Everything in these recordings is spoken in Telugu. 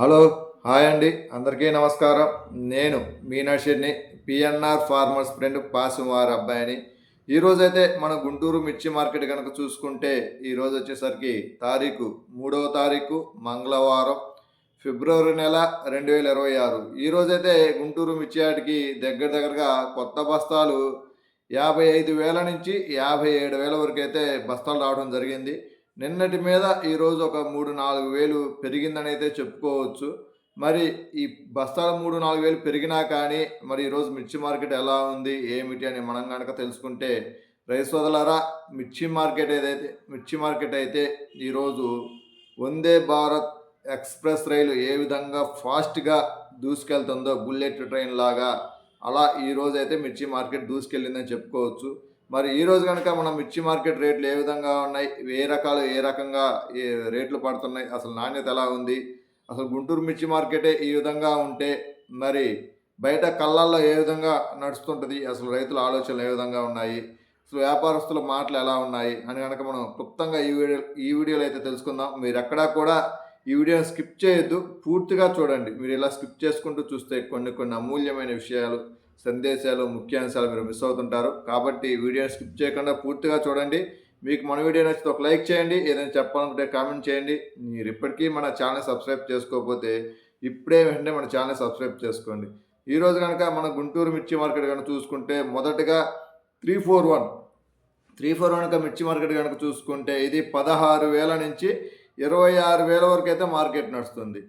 హలో హాయ్ అండి. అందరికీ నమస్కారం. నేను మీనాక్షిని పిఎన్ఆర్ ఫార్మర్స్ ఫ్రెండ్ పాసం అబ్బాయిని. ఈరోజైతే మన గుంటూరు మిర్చి మార్కెట్ కనుక చూసుకుంటే ఈరోజు వచ్చేసరికి తారీఖు మూడవ తారీఖు మంగళవారం ఫిబ్రవరి నెల రెండు వేల ఇరవై ఆరు. ఈరోజైతే గుంటూరు మిర్చి ఆటికి దగ్గర దగ్గరగా కొత్త బస్తాలు యాభై ఐదు వేల నుంచి యాభై ఏడు వేల వరకు అయితే బస్తాలు రావడం జరిగింది. నిన్నటి మీద ఈరోజు ఒక మూడు నాలుగు వేలు పెరిగిందని అయితే చెప్పుకోవచ్చు. మరి ఈ బస్తాల మూడు నాలుగు వేలు పెరిగినా కానీ మరి ఈరోజు మిర్చి మార్కెట్ ఎలా ఉంది ఏమిటి అని మనం కనుక తెలుసుకుంటే రైస్ వదలరా మిర్చి మార్కెట్ ఏదైతే మిర్చి మార్కెట్ అయితే ఈరోజు వందే భారత్ ఎక్స్ప్రెస్ రైలు ఏ విధంగా ఫాస్ట్గా దూసుకెళ్తుందో బుల్లెట్ ట్రైన్ లాగా అలా ఈ అయితే మిర్చి మార్కెట్ దూసుకెళ్ళిందని చెప్పుకోవచ్చు. మరి ఈ రోజు కనుక మనం మిర్చి మార్కెట్ రేట్లు ఏ విధంగా ఉన్నాయి? ఏ రకాలు ఏ రకంగా ఏ రేట్లు పడుతున్నాయి? అసలు నాణ్యత ఎలా ఉంది? అసలు గుంటూరు మిర్చి మార్కెటే ఈ విధంగా ఉంటే మరి బయట కళ్ళల్లో ఏ విధంగా నడుస్తుంటుంది? అసలు రైతుల ఆలోచనలు ఏ విధంగా ఉన్నాయి? అసలు వ్యాపారస్తుల మాటలు ఎలా ఉన్నాయి? అని కనుక మనం క్లుప్తంగా ఈ వీడియో ఈ వీడియోలో అయితే తెలుసుకుందాం. మీరు ఎక్కడా కూడా ఈ వీడియోని స్కిప్ చేయొద్దు. పూర్తిగా చూడండి. మీరు ఇలా స్కిప్ చేసుకుంటూ చూస్తే కొన్ని కొన్ని అమూల్యమైన విషయాలు సందేశాలు ముఖ్యాంశాలు మీరు మిస్ అవుతుంటారు. కాబట్టి వీడియోని స్కిప్ చేయకుండా పూర్తిగా చూడండి. మీకు మన వీడియో నచ్చితే ఒక లైక్ చేయండి. ఏదైనా చెప్పాలనుకుంటే కామెంట్ చేయండి. మీరు ఇప్పటికీ మన ఛానల్ సబ్స్క్రైబ్ చేసుకోకపోతే ఇప్పుడే వెంటనే మన ఛానల్ సబ్స్క్రైబ్ చేసుకోండి. ఈరోజు కనుక మన గుంటూరు మిర్చి మార్కెట్ కనుక చూసుకుంటే మొదటగా three four one. Three four one మిర్చి మార్కెట్ కనుక చూసుకుంటే ఇది పదహారు వేల నుంచి ఇరవై ఆరు వేల వరకు అయితే మార్కెట్ నడుస్తుంది.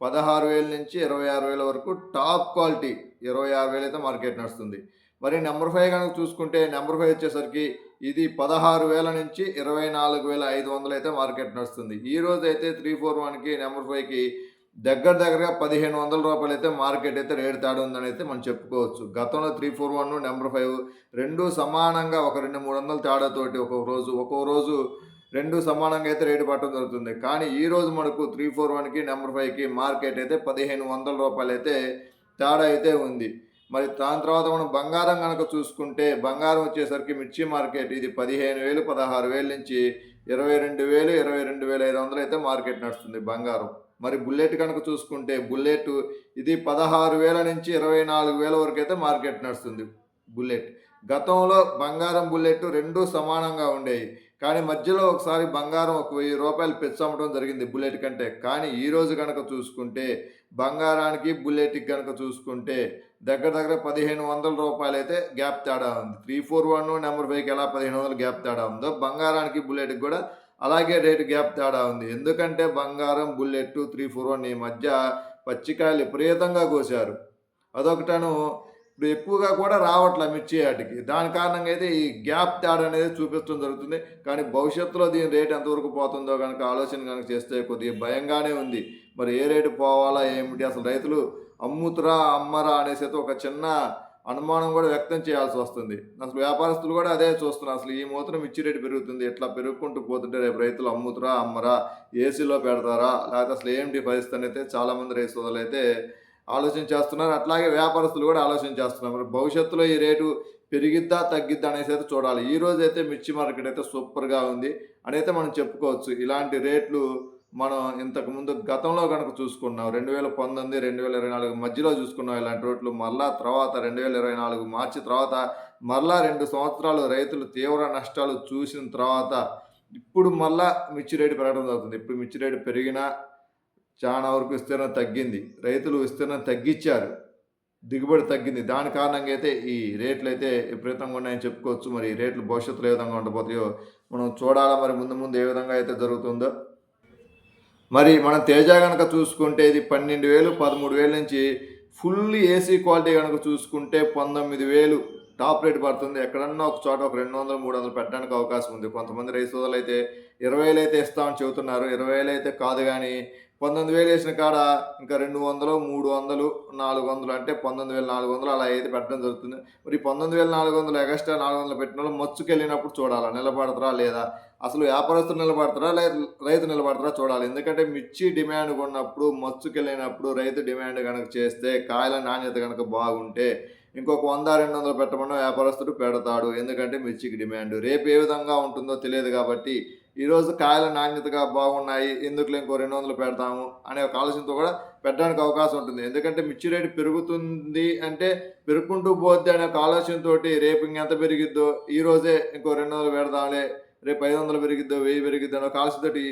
పదహారు వేల నుంచి ఇరవై ఆరు వేల వరకు టాప్ క్వాలిటీ ఇరవై ఆరు వేలు అయితే మార్కెట్ నడుస్తుంది. మరి నెంబర్ ఫైవ్ కనుక చూసుకుంటే నెంబర్ ఫైవ్ వచ్చేసరికి ఇది పదహారు వేల నుంచి ఇరవై నాలుగు వేల ఐదు వందలు అయితే మార్కెట్ నడుస్తుంది. ఈ రోజు అయితే త్రీ ఫోర్ వన్కి నెంబర్ ఫైవ్కి దగ్గర దగ్గరగా పదిహేను వందల రూపాయలు అయితే మార్కెట్ అయితే రేటు తాడు ఉందని అయితే మనం చెప్పుకోవచ్చు. గతంలో three four one number five రెండు సమానంగా ఒక రెండు మూడు వందల తేడాతోటి ఒక్కొక్క రోజు ఒక్కొక్క రోజు రెండు సమానంగా అయితే రేటు పట్టడం జరుగుతుంది. కానీ ఈ రోజు మనకు త్రీ ఫోర్ వన్కి నెంబర్ ఫైవ్కి మార్కెట్ అయితే పదిహేను వందల రూపాయలు అయితే తేడా అయితే ఉంది. మరి దాని తర్వాత మనం బంగారం కనుక చూసుకుంటే బంగారం వచ్చేసరికి మిర్చి మార్కెట్ ఇది పదిహేను వేలు పదహారు వేల నుంచి ఇరవై రెండు వేలు ఇరవై రెండు వేల ఐదు వందలు అయితే మార్కెట్ నడుస్తుంది బంగారం. మరి బుల్లెట్ కనుక చూసుకుంటే బుల్లెట్ ఇది పదహారు వేల నుంచి ఇరవై నాలుగు వేల వరకు అయితే మార్కెట్ నడుస్తుంది బుల్లెట్. గతంలో బంగారం బుల్లెట్ రెండు సమానంగా ఉండేవి. కానీ మధ్యలో ఒకసారి బంగారం ఒక వెయ్యి రూపాయలు పెంచమటం జరిగింది బుల్లెట్ కంటే. కానీ ఈరోజు కనుక చూసుకుంటే బంగారానికి బుల్లెట్కి కనుక చూసుకుంటే దగ్గర దగ్గర పదిహేను వందల రూపాయలు అయితే గ్యాప్ తేడా ఉంది. త్రీ ఫోర్ వన్ నెంబర్ ఫైవ్కి ఎలా పదిహేను వందలు గ్యాప్ తేడా ఉందో బంగారానికి బుల్లెట్కి కూడా అలాగే రేటు గ్యాప్ తేడా ఉంది. ఎందుకంటే బంగారం బుల్లెట్ త్రీ ఫోర్ వన్ ఈ మధ్య పచ్చికాయలు విపరీతంగా కోసారు అదొకటను ఇప్పుడు ఎక్కువగా కూడా రావట్లే మిర్చి వాటికి దాని కారణంగా అయితే ఈ గ్యాప్ తేడా అనేది చూపించడం జరుగుతుంది. కానీ భవిష్యత్తులో దీని రేట్ ఎంతవరకు పోతుందో కనుక ఆలోచన కనుక చేస్తే కొద్దిగా భయంగానే ఉంది. మరి ఏ రేటు పోవాలా ఏమిటి? అసలు రైతులు అమ్ముతురా అమ్మరా అనేసి అయితే ఒక చిన్న అనుమానం కూడా వ్యక్తం చేయాల్సి వస్తుంది. అసలు వ్యాపారస్తులు కూడా అదే చూస్తున్నారు. అసలు ఈ మూత్రం మిర్చి రేటు పెరుగుతుంది. ఇట్లా పెరుగుకుంటూ పోతుంటే రేపు రైతులు అమ్ముతురా అమ్మరా ఏసీలో పెడతారా? లేకపోతే అసలు ఏంటి పరిస్థితి అయితే చాలామంది రైతు సోదరులు అయితే ఆలోచన చేస్తున్నారు. అట్లాగే వ్యాపారస్తులు కూడా ఆలోచన చేస్తున్నారు. మరి భవిష్యత్తులో ఈ రేటు పెరిగిద్దా తగ్గిద్దా అనేసి అయితే చూడాలి. ఈ రోజు అయితే మిర్చి మార్కెట్ అయితే సూపర్గా ఉంది. అని అయితే మనం చెప్పుకోవచ్చు. ఇలాంటి రేట్లు మనం ఇంతకు ముందు గతంలో కనుక చూసుకున్నాం. రెండు వేల పంతొమ్మిది రెండు వేల ఇరవై నాలుగు మధ్యలో చూసుకున్నాం ఇలాంటి రోడ్లు. మరలా తర్వాత రెండు వేల ఇరవై నాలుగు మార్చి తర్వాత మరలా రెండు సంవత్సరాలు రైతులు తీవ్ర నష్టాలు చూసిన తర్వాత ఇప్పుడు మళ్ళా మిర్చి రేటు పెరగడం జరుగుతుంది. ఇప్పుడు మిర్చి రేటు పెరిగినా చాలా వరకు విస్తీర్ణం తగ్గింది. రైతులు విస్తీర్ణం తగ్గించారు. దిగుబడి తగ్గింది. దాని కారణంగా అయితే ఈ రేట్లు అయితే విపరీతంగా ఉన్నాయని చెప్పుకోవచ్చు. మరి ఈ రేట్లు భవిష్యత్తులో ఏ విధంగా ఉండబోతాయో మనం చూడాలా. మరి ముందు ముందు ఏ విధంగా అయితే జరుగుతుందో. మరి మనం తేజ కనుక చూసుకుంటే ఇది పన్నెండు వేలు పదమూడు వేల నుంచి ఫుల్ ఏసీ క్వాలిటీ కనుక చూసుకుంటే పంతొమ్మిది వేలు. టాప్ రేట్ పడుతుంది. ఎక్కడన్నా ఒక చోట ఒక రెండు వందలు మూడు వందలు పెట్టడానికి అవకాశం ఉంది. కొంతమంది రైతు సోదరులు అయితే ఇరవై వేలు అయితే ఇస్తామని చెబుతున్నారు. ఇరవై వేలు అయితే కాదు కానీ పంతొమ్మిది వేలు వేసిన కాడ ఇంకా రెండు వందలు మూడు వందలు నాలుగు వందలు అంటే పంతొమ్మిది వేల నాలుగు వందలు అలా అయితే పెట్టడం జరుగుతుంది. మరి పంతొమ్మిది వేల నాలుగు వందలు ఎగస్ట్రా నాలుగు వందలు పెట్టిన వాళ్ళు మచ్చుకెళ్ళినప్పుడు చూడాలా? నిలబడతారా లేదా? అసలు వ్యాపారస్తులు నిలబడతారా? లేదా రైతు నిలబడతారా? చూడాలి. ఎందుకంటే మిర్చి డిమాండ్ ఉన్నప్పుడు మచ్చుకెళ్ళినప్పుడు రైతు డిమాండ్ కనుక చేస్తే కాయల నాణ్యత కనుక బాగుంటే ఇంకొక వంద రెండు వందలు పెట్టమన్నా వ్యాపారస్తుడు పెడతాడు. ఎందుకంటే మిర్చికి డిమాండ్. రేపు ఏ విధంగా ఉంటుందో తెలియదు కాబట్టి ఈరోజు కాయల నాణ్యతగా బాగున్నాయి ఎందుకులే ఇంకో రెండు వందలు పెడతాము అనే ఒక ఆలోచనతో కూడా పెట్టడానికి అవకాశం ఉంటుంది. ఎందుకంటే మిర్చి రేటు పెరుగుతుంది అంటే పెరుగుకుంటూ పోద్ది అనే ఒక ఆలోచనతో రేపు ఇంకెంత పెరిగిద్దో ఈ రోజే ఇంకో రెండు వందలు పెడదాంలే రేపు ఐదు వందలు పెరిగిద్దో వెయ్యి పెరిగిద్దో అని ఒక ఆలోచనతోటి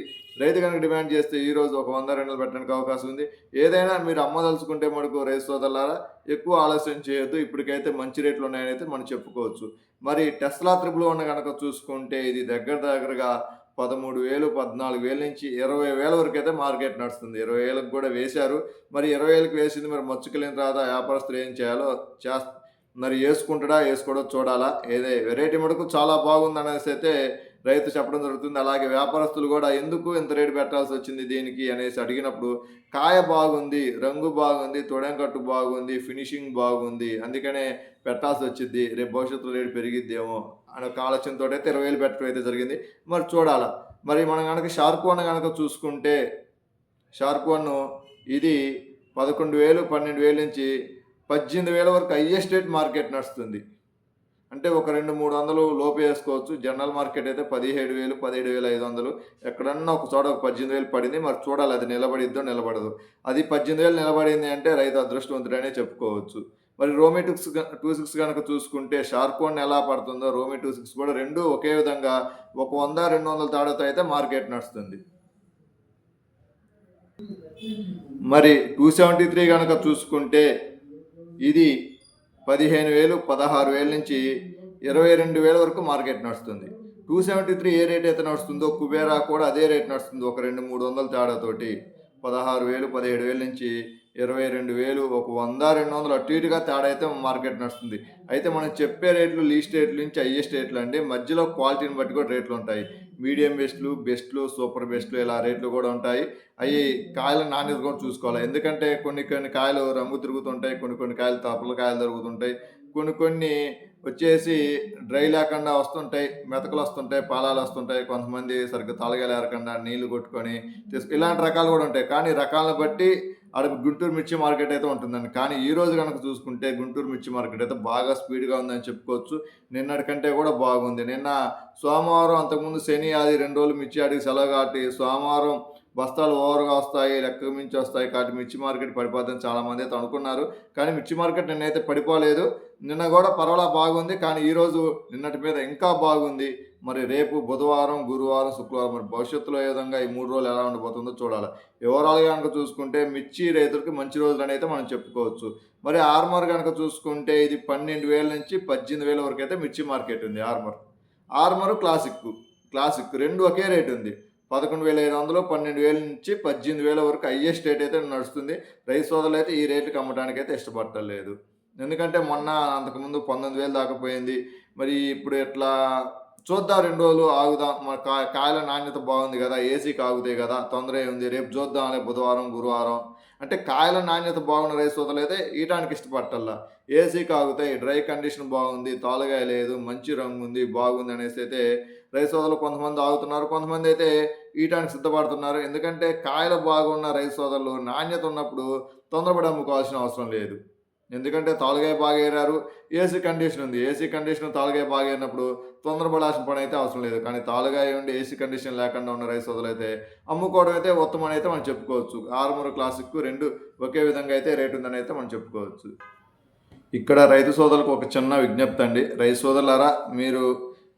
రైతు కనుక డిమాండ్ చేస్తే ఈ రోజు ఒక వంద రెండు వందలు పెట్టడానికి అవకాశం ఉంది. ఏదైనా మీరు అమ్మదలుచుకుంటే మనకు రైతు సోదరులారా ఎక్కువ ఆలస్యం చేయొద్దు. ఇప్పటికైతే మంచి రేట్లు ఉన్నాయని అయితే మనం చెప్పుకోవచ్చు. మరి టెస్లా త్రిబుల్ ఉన్న కనుక చూసుకుంటే ఇది దగ్గర దగ్గరగా పదమూడు వేలు పద్నాలుగు వేల నుంచి ఇరవై వేల వరకు అయితే మార్కెట్ నడుస్తుంది. ఇరవై వేలకు కూడా వేశారు. మరి ఇరవై వేలకు వేసింది మరి మచ్చుకెళ్ళిన తర్వాత వ్యాపారస్తులు ఏం చేయాలో చేస్త మరి వేసుకుంటాడా వేసుకోవడం చూడాలా. ఏదే వెరైటీ మటుకు చాలా బాగుంది అనేసి అయితే రైతు చెప్పడం జరుగుతుంది. అలాగే వ్యాపారస్తులు కూడా ఎందుకు ఇంత రేటు పెట్టాల్సి వచ్చింది దీనికి అనేసి అడిగినప్పుడు కాయ బాగుంది రంగు బాగుంది తొడంకట్టు బాగుంది ఫినిషింగ్ బాగుంది అందుకనే పెట్టాల్సి వచ్చింది. రేపు భవిష్యత్తులో రేటు పెరిగిద్దేమో అనే ఒక ఆలోచనతో అయితే ఇరవై వేలు పెట్టడం అయితే జరిగింది. మరి చూడాలా. మరి మనం కనుక షార్క్ వన్ కనుక చూసుకుంటే షార్క్ వన్ ఇది పదకొండు వేలు పన్నెండు వేల నుంచి పద్దెనిమిది వేల వరకు హయ్యెస్ట్ రేట్ మార్కెట్ నడుస్తుంది. అంటే ఒక రెండు మూడు వందలు లోపు వేసుకోవచ్చు. జనరల్ మార్కెట్ అయితే పదిహేడు వేలు పదిహేడు వేల ఐదు వందలు. ఎక్కడన్నా ఒక చోట ఒక పద్దెనిమిది వేలు పడింది. మరి చూడాలి అది నిలబడిద్దో నిలబడదు. అది పద్దెనిమిది వేలు నిలబడింది అంటే రైతు అదృష్టవంతుడనే చెప్పుకోవచ్చు. మరి రోమి టూ సిక్స్ టూ సిక్స్ కనుక చూసుకుంటే షార్ప్ ఎలా పడుతుందో రోమి టూ సిక్స్ కూడా రెండు ఒకే విధంగా ఒక వంద రెండు వందల తాడతో అయితే మార్కెట్ నడుస్తుంది. మరి టూ సెవెంటీ త్రీ కనుక చూసుకుంటే ఇది పదిహేను వేలు పదహారు వేల నుంచి ఇరవై రెండు వేల వరకు మార్కెట్ నడుస్తుంది. Two seventy three A rate అయితే నడుస్తుందో కుబేరా కూడా అదే రేట్ నడుస్తుంది ఒక రెండు మూడు వందల తేడాతోటి. పదహారు వేలు పదిహేడు వేల నుంచి ఇరవై రెండు వేలు ఒక వంద రెండు వందలు అటు ఇటుగా తేడా అయితే మార్కెట్ నడుస్తుంది. అయితే మనం చెప్పే రేట్లు లీస్ట్ రేట్ల నుంచి హయ్యెస్ట్ రేట్లు అండి. మధ్యలో క్వాలిటీని బట్టి కూడా రేట్లు ఉంటాయి. మీడియం బెస్ట్లు బెస్ట్లు సూపర్ బెస్ట్లు ఇలా రేట్లు కూడా ఉంటాయి. అవి కాయల నాణ్యత కూడా చూసుకోవాలి. ఎందుకంటే కొన్ని కొన్ని కాయలు రంగు తిరుగుతుంటాయి కొన్ని కొన్ని కాయలు తప్పుల కాయలు తిరుగుతుంటాయి. కొన్ని కొన్ని వచ్చేసి డ్రై లేకుండా వస్తుంటాయి మెతకలు వస్తుంటాయి పాలాలు వస్తుంటాయి. కొంతమంది సరిగ్గా తలగలేరకుండా నీళ్ళు కొట్టుకొని తీసుకు ఇలాంటి రకాలు కూడా ఉంటాయి. కానీ రకాలను బట్టి అక్కడ గుంటూరు మిర్చి మార్కెట్ అయితే ఉంటుందండి. కానీ ఈ రోజు కనుక చూసుకుంటే గుంటూరు మిర్చి మార్కెట్ అయితే బాగా స్పీడ్గా ఉందని చెప్పుకోవచ్చు. నిన్నటి కంటే కూడా బాగుంది. నిన్న సోమవారం అంతకుముందు శని ఆది రెండు రోజులు మిర్చి ఆడికి సెలవు కాబట్టి సోమవారం బస్తాలు ఓవర్గా వస్తాయి లెక్క మించి వస్తాయి కాబట్టి మిర్చి మార్కెట్ పడిపోద్దని చాలామంది అయితే అనుకున్నారు. కానీ మిర్చి మార్కెట్ నిన్నైతే పడిపోలేదు. నిన్న కూడా పర్వాలా బాగుంది. కానీ ఈరోజు నిన్నటి మీద ఇంకా బాగుంది. మరి రేపు బుధవారం గురువారం శుక్రవారం మరి భవిష్యత్తులో ఏ విధంగా ఈ మూడు రోజులు ఎలా ఉండిపోతుందో చూడాలి. ఓవరాల్గా కనుక చూసుకుంటే మిర్చి రైతులకి మంచి రోజులు అని అయితే మనం చెప్పుకోవచ్చు. మరి ఆర్మర్ కనుక చూసుకుంటే ఇది పన్నెండు వేల నుంచి పద్దెనిమిది వేల వరకు అయితే మిర్చి మార్కెట్ ఉంది ఆర్మర్. ఆర్మర్ క్లాసిక్ క్లాసిక్ రెండు ఒకే రేట్ ఉంది. పదకొండు వేల ఐదు వందలు పన్నెండు వేల నుంచి పద్దెనిమిది వేల వరకు హయ్యెస్ట్ రేట్ అయితే నడుస్తుంది. రైతు సోదరులు అయితే ఈ రేటుకి అమ్మడానికి అయితే ఇష్టపడలేదు ఎందుకంటే మొన్న అంతకుముందు పంతొమ్మిది వేలు దాకా పోయింది. మరి ఇప్పుడు ఎట్లా చూద్దాం రెండు రోజులు ఆగుదాం. మన కా కాయల నాణ్యత బాగుంది కదా ఏసీకి ఆగుతాయి కదా తొందర ఉంది రేపు చూద్దాంలే బుధవారం గురువారం. అంటే కాయల నాణ్యత బాగున్న రైస్ సోదరులు అయితే ఈయటానికి ఇష్టపడటల్లా ఏసీకి ఆగుతాయి డ్రై కండిషన్ బాగుంది తాలుగాయ లేదు మంచి రంగు ఉంది బాగుంది అనేసి అయితే రైస్ సోదరులు కొంతమంది ఆగుతున్నారు. కొంతమంది అయితే ఈయటానికి సిద్ధపడుతున్నారు. ఎందుకంటే కాయలు బాగున్న రైస్ సోదరులు నాణ్యత ఉన్నప్పుడు తొందరపడి అమ్ముకోవాల్సిన అవసరం లేదు. ఎందుకంటే తాలుగాయ బాగా ఏరారు ఏసీ కండిషన్ ఉంది. ఏసీ కండిషన్ తాలుగాయ బాగా ఏరినప్పుడు తొందరపడాల్సిన పని అయితే అవసరం లేదు. కానీ తాలుగాయ ఉండి ఏసీ కండిషన్ లేకుండా ఉన్న రైస్ అయితే అమ్ముకోవడం అయితే ఉత్తమం అయితే మనం చెప్పుకోవచ్చు. ఆరుమూరు క్లాసిక్ రెండు ఒకే విధంగా అయితే రేటు ఉందని అయితే మనం చెప్పుకోవచ్చు. ఇక్కడ రైతు సోదరులకు ఒక చిన్న విజ్ఞప్తి అండి. రైతు సోదరులారా మీరు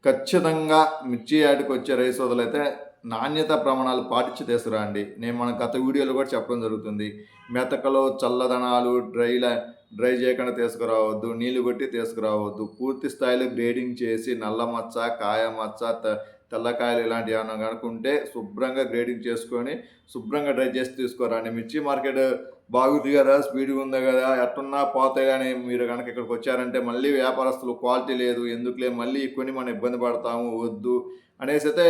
ఖచ్చితంగా మిర్చి యాడికి వచ్చే రైతు సోదరులు అయితే నాణ్యత ప్రమాణాలు పాటించి తీసుకురండి. నేను మన గత వీడియోలో కూడా చెప్పడం జరుగుతుంది. మెతకలో చల్లదనాలు డ్రైల డ్రై చేయకుండా తీసుకురావద్దు నీళ్ళు కొట్టి తీసుకురావద్దు. పూర్తి స్థాయిలో గ్రేడింగ్ చేసి నల్ల మచ్చ కాయ మచ్చ తెల్లకాయలు ఇలాంటివి ఏమైనా కనుక్కుంటే శుభ్రంగా గ్రేడింగ్ చేసుకొని శుభ్రంగా డ్రై చేసి తీసుకురండి. మిర్చి మార్కెట్ బాగుంది కదా స్పీడ్గా ఉంది కదా ఎట్టున్నా పోతాయి కానీ మీరు కనుక ఇక్కడికి వచ్చారంటే మళ్ళీ వ్యాపారస్తులు క్వాలిటీ లేదు ఎందుకులే మళ్ళీ కొని మనం ఇబ్బంది పడతాము వద్దు అనేసి అయితే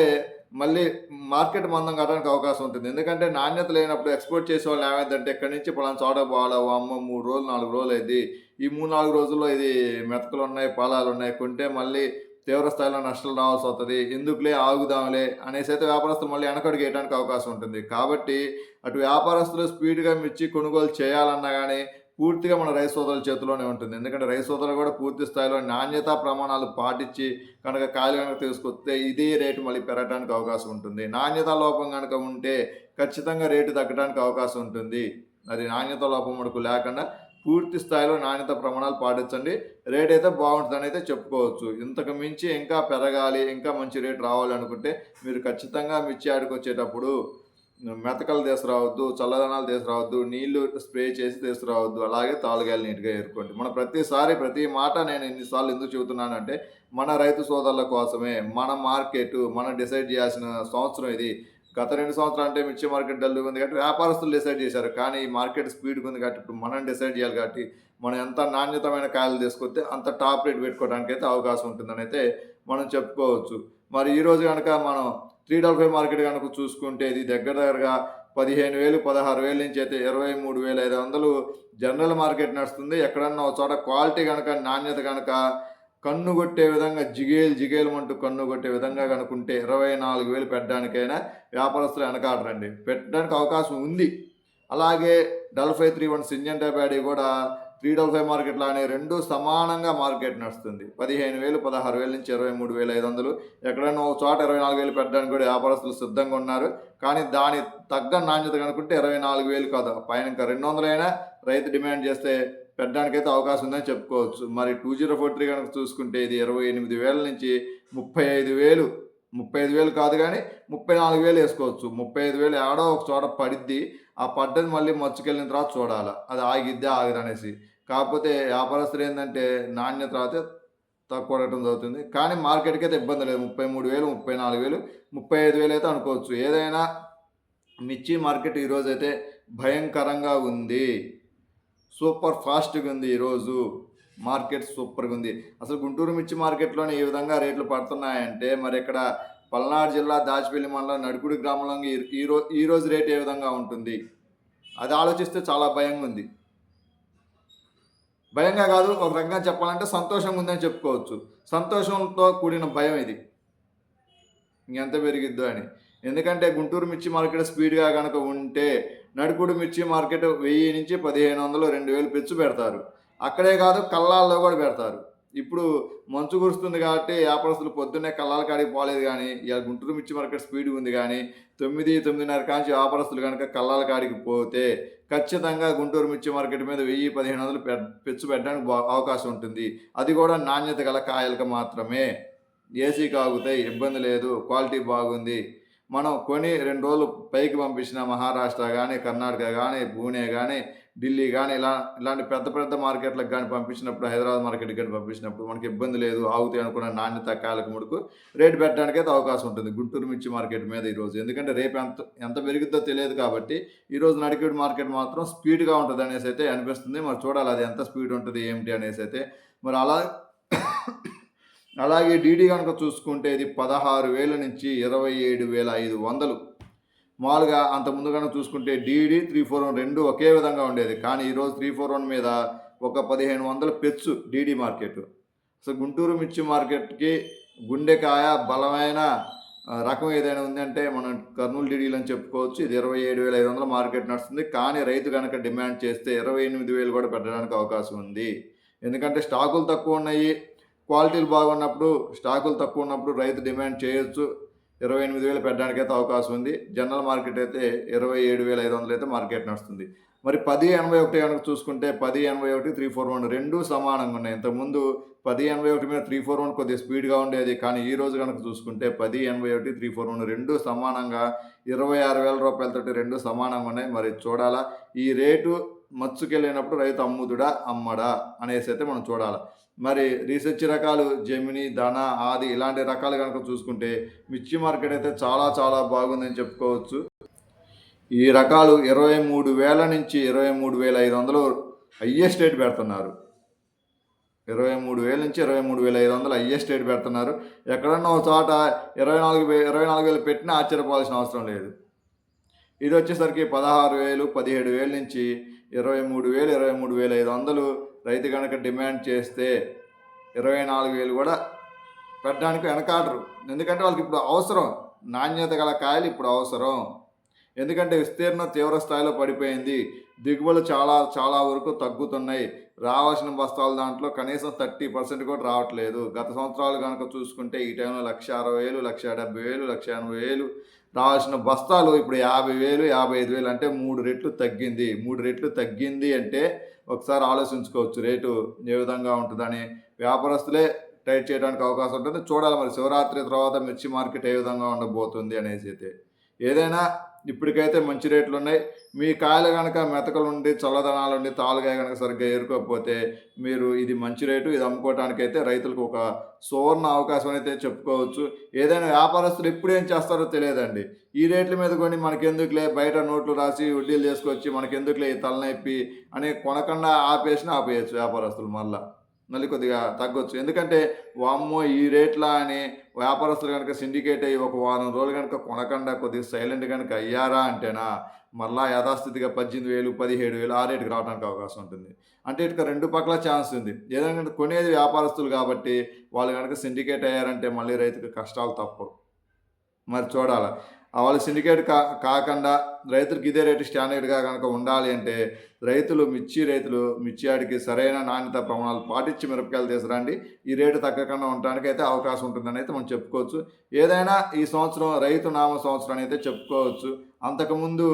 మళ్ళీ మార్కెట్ మందం కావడానికి అవకాశం ఉంటుంది. ఎందుకంటే నాణ్యత లేనప్పుడు ఎక్స్పోర్ట్ చేసే వాళ్ళు ఏమైందంటే ఇక్కడి నుంచి పలానా చోట పోవాలా? అమ్మ మూడు రోజులు నాలుగు రోజులు అయింది. ఈ మూడు నాలుగు రోజుల్లో ఇది మెతకలు ఉన్నాయి పొలాలు ఉన్నాయి. కొంటే మళ్ళీ తీవ్ర స్థాయిలో నష్టాలు రావాల్సి వస్తుంది. ఎందుకులే? ఆగుదాంలే. అనేసి అయితే వ్యాపారస్తులు మళ్ళీ వెనకడుగు వేయడానికి అవకాశం ఉంటుంది. కాబట్టి అటు వ్యాపారస్తులు స్పీడ్గా మిర్చి కొనుగోలు చేయాలన్నా కానీ పూర్తిగా మన రైతు సోదరుల చేతిలోనే ఉంటుంది. ఎందుకంటే రైతు సోదరులు కూడా పూర్తి స్థాయిలో నాణ్యతా ప్రమాణాలు పాటించి కనుక కాయలు కనుక తీసుకొస్తే ఇదే రేటు మళ్ళీ పెరగడానికి అవకాశం ఉంటుంది. నాణ్యతా లోపం కనుక ఉంటే ఖచ్చితంగా రేటు తగ్గడానికి అవకాశం ఉంటుంది. అది నాణ్యత లోపం మనకు లేకుండా పూర్తి స్థాయిలో నాణ్యత ప్రమాణాలు పాటించండి. రేట్ అయితే బాగుంటుందని అయితే చెప్పుకోవచ్చు. ఇంతకు మించి ఇంకా పెరగాలి ఇంకా మంచి రేట్ రావాలనుకుంటే మీరు ఖచ్చితంగా మిర్చి ఆడికి వచ్చేటప్పుడు మెతకలు తీసుకురావద్దు చల్లదనాలు తీసుకురావద్దు నీళ్ళు స్ప్రే చేసి తీసుకురావద్దు అలాగే తాలుగాయలు నీట్గా ఏరుకోండి. మన ప్రతిసారి ప్రతి మాట నేను ఎన్నిసార్లు ఎందుకు చెబుతున్నానంటే మన రైతు సోదరుల కోసమే మన మార్కెట్ మనం డిసైడ్ చేయాల్సిన సంవత్సరం ఇది. గత రెండు సంవత్సరాలు అంటే మిర్చి మార్కెట్ డల్ ఉంది కాబట్టి వ్యాపారస్తులు డిసైడ్ చేశారు. కానీ ఈ మార్కెట్ స్పీడ్గా ఉంది కాబట్టి ఇప్పుడు మనం డిసైడ్ చేయాలి కాబట్టి మనం ఎంత నాణ్యతమైన కాయలు తీసుకొస్తే అంత టాప్ రేట్ పెట్టుకోవడానికి అయితే అవకాశం ఉంటుందని అయితే మనం చెప్పుకోవచ్చు. మరి ఈరోజు కనుక మనం త్రీ డబల్ ఫైవ్ మార్కెట్ కనుక చూసుకుంటే ఇది దగ్గర దగ్గరగా పదిహేను వేలు పదహారు వేల నుంచి అయితే ఇరవై మూడు వేల ఐదు వందలు జనరల్ మార్కెట్ నడుస్తుంది. ఎక్కడన్నా ఒక చోట క్వాలిటీ కనుక నాణ్యత కనుక కన్ను కొట్టే విధంగా జిగేలు జిగేలు అంటూ కన్ను కొట్టే విధంగా కనుకుంటే ఇరవై నాలుగు వేలు పెట్టడానికైనా వ్యాపారస్తులు వెనకాడరండి. పెట్టడానికి అవకాశం ఉంది. అలాగే dull five three one Syngenta paddy కూడా త్రీ డబల్ ఫైవ్ మార్కెట్లానే రెండు సమానంగా మార్కెట్ నడుస్తుంది. పదిహేను వేలు పదహారు వేల నుంచి ఇరవై మూడు వేల ఐదు వందలు. ఎక్కడైనా ఒక చోట ఇరవై నాలుగు వేలు పెట్టడానికి కూడా వ్యాపారస్తులు సిద్ధంగా ఉన్నారు. కానీ దాని తగ్గ నాణ్యత కనుకుంటే ఇరవై నాలుగు వేలు కాదు. పైన ఇంకా రెండు వందలైనా రైతు డిమాండ్ చేస్తే పెట్టడానికైతే అవకాశం ఉందని చెప్పుకోవచ్చు. మరి టూ జీరో ఫోర్ త్రీ కనుక చూసుకుంటే ఇది ఇరవై ఎనిమిది వేల నుంచి ముప్పై ఐదు వేలు. ముప్పై ఐదు వేలు కాదు కానీ ముప్పై నాలుగు వేలు వేసుకోవచ్చు. ముప్పై ఐదు వేలు ఆడో ఒక చోట పడిద్ది. ఆ పడ్డది మళ్ళీ మచ్చుకెళ్ళిన తర్వాత చూడాలి. అది ఆగిద్దే ఆగదు అనేసి కాకపోతే వ్యాపారస్తులు ఏంటంటే నాణ్యత రాతే తక్కువ అడగటం జరుగుతుంది. కానీ మార్కెట్కి అయితే ఇబ్బంది లేదు. ముప్పై మూడు వేలు ముప్పై నాలుగు వేలు ముప్పై ఐదు వేలు అయితే అనుకోవచ్చు. ఏదైనా మిర్చి మార్కెట్ ఈరోజు అయితే భయంకరంగా ఉంది. సూపర్ ఫాస్ట్గా ఉంది ఈరోజు. మార్కెట్ సూపర్గా ఉంది. అసలు గుంటూరు మిర్చి మార్కెట్లోనే ఈ విధంగా రేట్లు పడుతున్నాయంటే మరి ఇక్కడ పల్నాడు జిల్లా దాచిపల్లి మండలం నడుకుడి గ్రామంలో ఈరో ఈరోజు రేట్ ఏ విధంగా ఉంటుంది? అది ఆలోచిస్తే చాలా భయంగా ఉంది. భయంగా కాదు ఒక రకంగా చెప్పాలంటే సంతోషంగా ఉందని చెప్పుకోవచ్చు. సంతోషంతో కూడిన భయం ఇది. ఇంకెంత పెరిగిద్దో అని. ఎందుకంటే గుంటూరు మిర్చి మార్కెట్ స్పీడ్గా కనుక ఉంటే నడుకుడు మిర్చి మార్కెట్ వెయ్యి నుంచి పదిహేను వందలు రెండు వేలు పెచ్చు పెడతారు. అక్కడే కాదు కల్లాల్లో కూడా పెడతారు. ఇప్పుడు మంచు కురుస్తుంది కాబట్టి వ్యాపారస్తులు పొద్దున్నే కల్లాల కాడికి పోలేదు కానీ ఇవాళ గుంటూరు మిర్చి మార్కెట్ స్పీడ్ ఉంది కానీ తొమ్మిది తొమ్మిదిన్నర కాంచి వ్యాపారస్తులు కనుక కల్లాల కాడికి పోతే ఖచ్చితంగా గుంటూరు మిర్చి మార్కెట్ మీద వెయ్యి పదిహేను వందలు పెచ్చు పెట్టడానికి బా- అవకాశం ఉంటుంది. అది కూడా నాణ్యత గల కాయలకు మాత్రమే. ఏసీ కాగుతాయి ఇబ్బంది లేదు క్వాలిటీ బాగుంది. మనం కొని రెండు రోజులు పైకి పంపించిన మహారాష్ట్ర కానీ కర్ణాటక కానీ పూణే కానీ ఢిల్లీ కానీ ఇలా ఇలాంటి పెద్ద పెద్ద మార్కెట్లకు కానీ పంపించినప్పుడు హైదరాబాద్ మార్కెట్కి కానీ పంపించినప్పుడు మనకి ఇబ్బంది లేదు ఆగుతాయి అనుకున్న నాణ్యత కాలకు ముడుకు రేటు పెట్టడానికి అయితే అవకాశం ఉంటుంది. గుంటూరు మిర్చి మార్కెట్ మీద ఈరోజు. ఎందుకంటే రేపు ఎంత ఎంత పెరుగుద్దో తెలియదు కాబట్టి ఈరోజు నడికేడు మార్కెట్ మాత్రం స్పీడ్గా ఉంటుంది అనేసి అయితే అనిపిస్తుంది. మరి చూడాలి అది ఎంత స్పీడ్ ఉంటుంది ఏమిటి అనేసి అయితే. మరి అలా అలాగే డీడీ కనుక చూసుకుంటే ఇది పదహారు వేల నుంచి ఇరవై ఏడు వేల ఐదు వందలు మామూలుగా అంత ముందుగానే చూసుకుంటే డీడీ త్రీ ఫోర్ వన్ రెండు ఒకే విధంగా ఉండేది. కానీ ఈరోజు త్రీ ఫోర్ వన్ మీద ఒక పదిహేను వందల పెచ్చు డీడీ మార్కెట్. సో గుంటూరు మిర్చి మార్కెట్కి గుండెకాయ బలమైన రకం ఏదైనా ఉందంటే మనం కర్నూలు డీడీలు అని చెప్పుకోవచ్చు. ఇది ఇరవై ఏడు వేల ఐదు వందల మార్కెట్ నడుస్తుంది. కానీ రైతు కనుక డిమాండ్ చేస్తే ఇరవై ఎనిమిది వేలు కూడా పెట్టడానికి అవకాశం ఉంది. ఎందుకంటే స్టాకులు తక్కువ ఉన్నాయి. క్వాలిటీలు బాగున్నప్పుడు స్టాకులు తక్కువ ఉన్నప్పుడు రైతు డిమాండ్ చేయొచ్చు. ఇరవై ఎనిమిది వేలు పెట్టడానికి అయితే అవకాశం ఉంది. జనరల్ మార్కెట్ అయితే ఇరవై ఏడు వేల ఐదు వందలు అయితే మార్కెట్ నడుస్తుంది. మరి పది ఎనభై ఒకటి కనుక చూసుకుంటే పది ఎనభై ఒకటి త్రీ ఫోర్ వన్ రెండు సమానంగా ఉన్నాయి. ఇంతకుముందు పది ఎనభై ఒకటి మీద త్రీ ఫోర్ వన్ కొద్దిగా స్పీడ్గా ఉండేది. కానీ ఈ రోజు కనుక చూసుకుంటే పది ఎనభై ఒకటి త్రీ ఫోర్ వన్ రెండు సమానంగా ఇరవై ఆరు వేల రూపాయలతోటి రెండు సమానంగా ఉన్నాయి. మరి చూడాలా ఈ రేటు మచ్చుకెళ్ళినప్పుడు రైతు అమ్ముతుడా అమ్మడా అనేసి అయితే మనం చూడాలి. మరి రీసెర్చ్ రకాలు జమిని ధన ఆది ఇలాంటి రకాలు కనుక చూసుకుంటే మిర్చి మార్కెట్ అయితే చాలా చాలా బాగుందని చెప్పుకోవచ్చు. ఈ రకాలు ఇరవై మూడు వేల నుంచి ఇరవై మూడు వేల ఐదు వందలు హయ్యెస్ట్ రేట్ పెడుతున్నారు. ఇరవై మూడు వేల నుంచి ఇరవై మూడు వేల ఐదు వందలు హయ్యెస్ట్ రేట్ పెడుతున్నారు. ఎక్కడన్నా ఒక చోట ఇరవై నాలుగు వే ఇరవై నాలుగు వేలు పెట్టినా ఆశ్చర్యపోవాల్సిన అవసరం లేదు. ఇది వచ్చేసరికి పదహారు వేలు పదిహేడు వేల నుంచి ఇరవై మూడు వేలు ఇరవై మూడు వేల ఐదు వందలు రైతు కనుక డిమాండ్ చేస్తే ఇరవై నాలుగు వేలు కూడా పెట్టడానికి వెనకాడరు. ఎందుకంటే వాళ్ళకి ఇప్పుడు అవసరం. నాణ్యత గల కాయలు ఇప్పుడు అవసరం. ఎందుకంటే విస్తీర్ణం తీవ్ర స్థాయిలో పడిపోయింది. దిగుబడులు చాలా చాలా వరకు తగ్గుతున్నాయి. రావాల్సిన బస్తాల దాంట్లో కనీసం థర్టీ పర్సెంట్ కూడా రావట్లేదు. గత సంవత్సరాలు కనుక చూసుకుంటే ఈ టైంలో లక్ష అరవై వేలు లక్ష డెబ్బై వేలు లక్ష ఎనభై వేలు రావాల్సిన బస్తాలు ఇప్పుడు యాభై వేలు యాభై ఐదు వేలు అంటే మూడు రెట్లు తగ్గింది. మూడు రెట్లు తగ్గింది అంటే ఒకసారి ఆలోచించుకోవచ్చు రేటు ఏ విధంగా ఉంటుందని. వ్యాపారస్తులే టైట్ చేయడానికి అవకాశం ఉంటుంది. చూడాలి మరి శివరాత్రి తర్వాత మిర్చి మార్కెట్ ఏ విధంగా ఉండబోతుంది అనేసి అయితే. ఏదైనా ఇప్పటికైతే మంచి రేట్లు ఉన్నాయి మీ కాయలు కనుక మెతకలు ఉండి చల్లదనాలు ఉండి తాలుగాయ కనుక సరిగ్గా ఏరుకోకపోతే మీరు ఇది మంచి రేటు ఇది అమ్ముకోవటానికైతే రైతులకు ఒక సువర్ణ అవకాశం అయితే చెప్పుకోవచ్చు. ఏదైనా వ్యాపారస్తులు ఎప్పుడు ఏం చేస్తారో తెలియదండి. ఈ రేట్ల మీద కొని మనకెందుకులే బయట నోట్లు రాసి వడ్డీలు తీసుకొచ్చి మనకెందుకులే ఈ తలనొప్పి అని కొనకుండా ఆపేసినా ఆపేయచ్చు వ్యాపారస్తులు మళ్ళీ. మళ్ళీ కొద్దిగా తగ్గొచ్చు. ఎందుకంటే వామ్మో ఈ రేట్లా అని వ్యాపారస్తులు కనుక సిండికేట్ అయ్యి ఒక వారం రోజులు కనుక కొనకుండా కొద్దిగా సైలెంట్ కనుక అయ్యారా అంటేనా మళ్ళా యథాస్థితిగా పద్దెనిమిది వేలు పదిహేడు వేలు ఆ రేటుకి రావడానికి అవకాశం ఉంటుంది. అంటే ఇటుక రెండు పక్కల ఛాన్స్ ఉంది. ఏదైనా కొనేది వ్యాపారస్తులు కాబట్టి వాళ్ళు కనుక సిండికేట్ అయ్యారంటే మళ్ళీ రైతుకు కష్టాలు తప్పవు. మరి చూడాలి. వాళ్ళు సిండికేట్ కా కాకుండా రైతులకు ఇదే రేటు స్టాండర్డ్గా కనుక ఉండాలి అంటే రైతులు మిర్చి రైతులు మిర్చి ఆడికి సరైన నాణ్యత ప్రమాణాలు పాటించి మిరపకాయలు తీసుకురండి. ఈ రేటు తగ్గకుండా ఉండడానికి అయితే అవకాశం ఉంటుందని అయితే మనం చెప్పుకోవచ్చు. ఏదైనా ఈ సంవత్సరం రైతు నామ సంవత్సరం అయితే చెప్పుకోవచ్చు. అంతకుముందు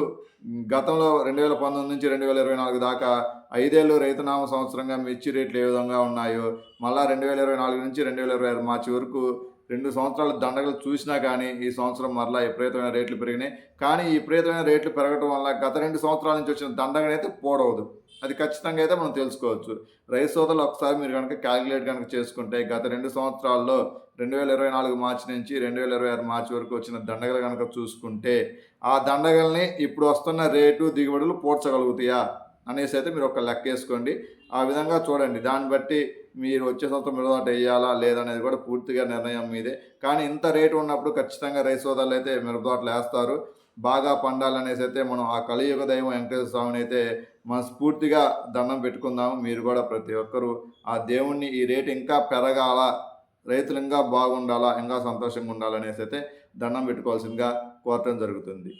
గతంలో రెండు వేల పంతొమ్మిది నుంచి రెండు వేల ఇరవై నాలుగు దాకా ఐదేళ్ళు రైతునామ సంవత్సరంగా మిర్చి రేట్లు ఏ విధంగా ఉన్నాయో మళ్ళీ రెండు వేల ఇరవై నాలుగు నుంచి రెండు వేల ఇరవై ఆరు మార్చి వరకు రెండు సంవత్సరాల దండగలు చూసినా కానీ ఈ సంవత్సరం మరలా విపరీతమైన రేట్లు పెరిగినాయి. కానీ ఈ విపరీతమైన రేట్లు పెరగడం వల్ల గత రెండు సంవత్సరాల నుంచి వచ్చిన దండగనైతే పోడవదు. అది ఖచ్చితంగా అయితే మనం తెలుసుకోవచ్చు. రైతు సోదరులు ఒకసారి మీరు కనుక క్యాలిక్యులేట్ కనుక చేసుకుంటే గత రెండు సంవత్సరాల్లో రెండు వేల ఇరవై నాలుగు మార్చి నుంచి రెండు వేల ఇరవై ఆరు మార్చి వరకు వచ్చిన దండగలు కనుక చూసుకుంటే ఆ దండగల్ని ఇప్పుడు వస్తున్న రేటు దిగుబడులు పోడ్చగలుగుతాయా అనేసి అయితే మీరు ఒక లెక్క వేసుకోండి. ఆ విధంగా చూడండి. దాన్ని బట్టి మీరు వచ్చే సంవత్సరం మిరదాట వేయాలా లేదనేది కూడా పూర్తిగా నిర్ణయం మీదే. కానీ ఇంత రేటు ఉన్నప్పుడు ఖచ్చితంగా రైస్ సోదాలు అయితే మిరపదాట్లు వేస్తారు. బాగా పండాలనేసి అయితే మనం ఆ కలియుగ దైవం వెంకటేశ్వర స్వామిని అయితే మనస్ఫూర్తిగా దండం పెట్టుకుందాము. మీరు కూడా ప్రతి ఒక్కరూ ఆ దేవుణ్ణి ఈ రేటు ఇంకా పెరగాల రైతులు ఇంకా బాగుండాలా ఇంకా సంతోషంగా ఉండాలనేసి అయితే దండం పెట్టుకోవాల్సిందిగా కోరటం జరుగుతుంది.